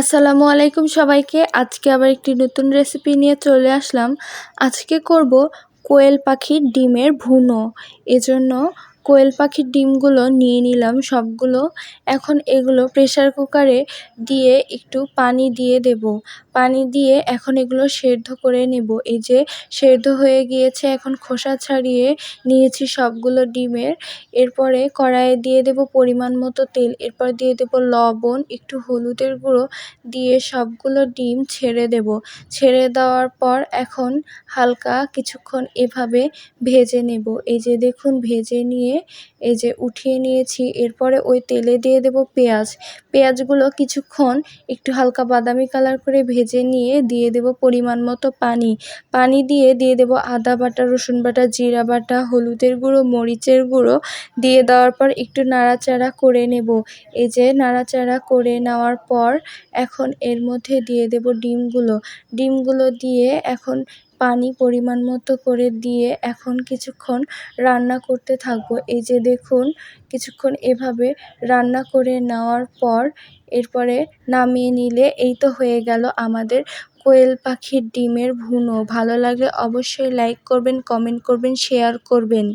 আসসালামু আলাইকুম সবাইকে। আজকে আবার একটি নতুন রেসিপি নিয়ে চলে আসলাম। আজকে করব কোয়েল পাখির ডিমের ভুনো। এজন্য কোয়েল পাখির ডিমগুলো নিয়ে নিলাম সবগুলো। এখন এগুলো প্রেশার কুকারে দিয়ে একটু পানি দিয়ে দেব। পানি দিয়ে এখন এগুলো সেদ্ধ করে নেব। এই যে সেদ্ধ হয়ে গিয়েছে, এখন খোসা ছাড়িয়ে নিয়েছি সবগুলো ডিমের। এরপরে কড়াইয়ে দিয়ে দেব পরিমাণ মতো তেল। এরপর দিয়ে দেব লবণ, একটু হলুদের গুঁড়ো দিয়ে সবগুলো ডিম ছেড়ে দেব। ছেড়ে দেওয়ার পর এখন হালকা কিছুক্ষণ এভাবে ভেজে নেব। এই যে দেখুন, ভেজে নিয়ে এই যে উঠিয়ে নিয়েছি, এরপরে ওই তেলে দিয়ে দেব পেঁয়াজ। পেঁয়াজগুলো কিছুক্ষণ একটু হালকা বাদামি কালার করে ভেজে নিয়ে দিয়ে দেব পরিমাণ মতো পানি। পানি দিয়ে দিয়ে দেব আদা বাটা, রসুন বাটা, জিরা বাটা, হলুদের গুঁড়ো, মরিচের গুঁড়ো। দিয়ে দেওয়ার পর একটু নাড়াচাড়া করে নেব। এই যে নাড়াচাড়া করে নেওয়ার পর এখন এর মধ্যে দিয়ে দেব ডিমগুলো। ডিমগুলো দিয়ে এখন পানি পরিমাণ মতো করে দিয়ে এখন কিছুক্ষণ রান্না করতে থাকব। এই যে দেখুন, কিছুক্ষণ এভাবে রান্না করে নেওয়ার পর এরপরে নামিয়ে নিলে এই তো হয়ে গেল আমাদের কোয়েল পাখির ডিমের ভুনো। ভালো লাগলে অবশ্যই লাইক করবেন কমেন্ট করবেন শেয়ার করবেন।